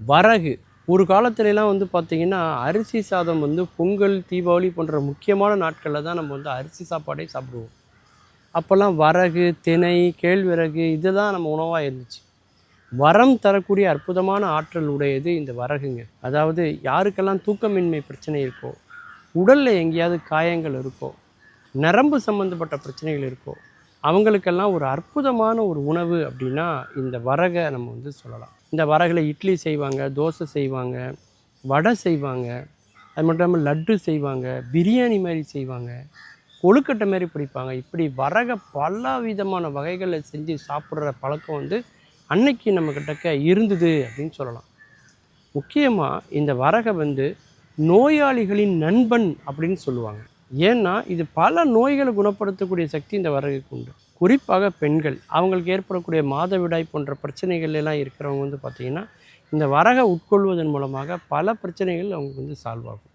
வரகு. ஒரு காலத்துலலாம் வந்து பார்த்திங்கன்னா அரிசி சாதம் வந்து பொங்கல் தீபாவளி போன்ற முக்கியமான நாட்களில் தான் நம்ம வந்து அரிசி சாப்பாடே சாப்பிடுவோம். அப்போல்லாம் வரகு தினை கேழ்வரகு இதுதான் நம்ம உணவாக இருந்துச்சு. வரம் தரக்கூடிய அற்புதமான ஆற்றல் உடையது இந்த வரகுங்க. அதாவது யாருக்கெல்லாம் தூக்கமின்மை பிரச்சனை இருக்கோ உடலில் எங்கேயாவது காயங்கள் இருக்கோ நரம்பு சம்மந்தப்பட்ட பிரச்சனைகள் இருக்கோ அவங்களுக்கெல்லாம் ஒரு அற்புதமான ஒரு உணவு அப்படின்னா இந்த வரகை நம்ம வந்து சொல்லலாம். இந்த வரகில் இட்லி செய்வாங்க தோசை செய்வாங்க வடை செய்வாங்க அது மட்டும் இல்லாமல் லட்டு செய்வாங்க பிரியாணி மாதிரி செய்வாங்க கொழுக்கட்டை மாதிரி பிடிப்பாங்க. இப்படி வரக பல விதமான வகைகளை செஞ்சு சாப்பிட்ற பழக்கம் வந்து அன்னைக்கு நம்மக்கிட்டக்க இருந்தது அப்படின்னு சொல்லலாம். முக்கியமாக இந்த வரகை வந்து நோயாளிகளின் நண்பன் அப்படின்னு சொல்லுவாங்க. ஏன்னா இது பல நோய்களை குணப்படுத்தக்கூடிய சக்தி இந்த வரகுக்கு உண்டு. குறிப்பாக பெண்கள் அவங்களுக்கு ஏற்படக்கூடிய மாதவிடாய் போன்ற பிரச்சனைகள் எல்லாம் இருக்கிறவங்க வந்து பார்த்திங்கன்னா இந்த வரகை உட்கொள்வதன் மூலமாக பல பிரச்சனைகள் அவங்களுக்கு வந்து சால்வ் ஆகும்.